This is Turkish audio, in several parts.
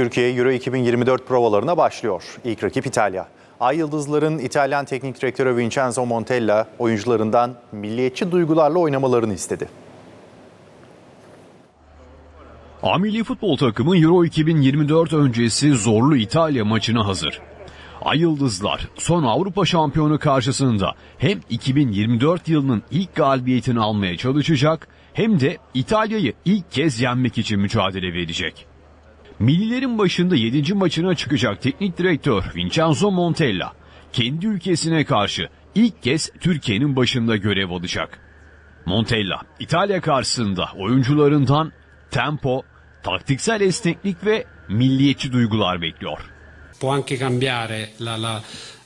Türkiye Euro 2024 provalarına başlıyor. İlk rakip İtalya. Ay Yıldızların İtalyan Teknik Direktörü Vincenzo Montella oyuncularından milliyetçi duygularla oynamalarını istedi. A milli futbol takımı Euro 2024 öncesi zorlu İtalya maçına hazır. Ay Yıldızlar son Avrupa şampiyonu karşısında hem 2024 yılının ilk galibiyetini almaya çalışacak hem de İtalya'yı ilk kez yenmek için mücadele verecek. Millilerin başında 7. maçına çıkacak teknik direktör Vincenzo Montella kendi ülkesine karşı ilk kez Türkiye'nin başında görev alacak. Montella İtalya karşısında oyuncularından tempo, taktiksel esneklik ve milliyetçi duygular bekliyor. Può anche cambiare la, la,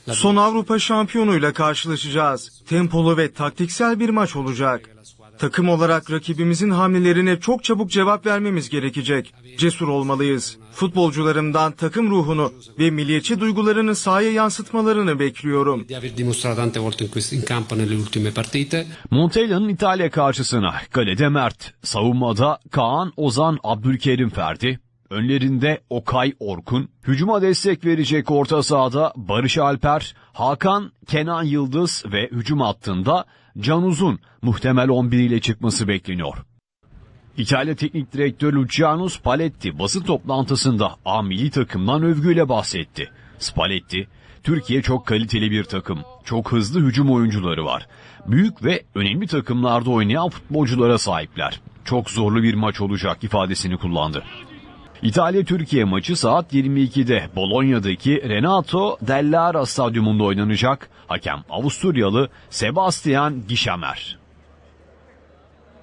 la Son Avrupa şampiyonuyla karşılaşacağız. Tempolu ve taktiksel bir maç olacak. Takım olarak rakibimizin hamlelerine çok çabuk cevap vermemiz gerekecek. Cesur olmalıyız. Futbolcularımdan takım ruhunu ve milliyetçi duygularını sahaya yansıtmalarını bekliyorum. di aver dimostrato tante volte in, quest- in campo nelle ultime partite. Montella'nın İtalya karşısına kalede Mert, savunmada Kaan, Ozan, Abdülkerim Ferdi, önlerinde Okay Orkun, hücuma destek verecek orta sahada Barış Alper, Hakan, Kenan Yıldız ve hücum hattında Can Uzun muhtemel 11 ile çıkması bekleniyor. İtalya Teknik Direktörü Luciano Spalletti basın toplantısında A milli takımdan övgüyle bahsetti. Spalletti, Türkiye çok kaliteli bir takım, çok hızlı hücum oyuncuları var. Büyük ve önemli takımlarda oynayan futbolculara sahipler. Çok zorlu bir maç olacak ifadesini kullandı. İtalya-Türkiye maçı saat 22'de Bolonya'daki Renato Dell'Ara stadyumunda oynanacak. Hakem Avusturyalı Sebastian Gişamer.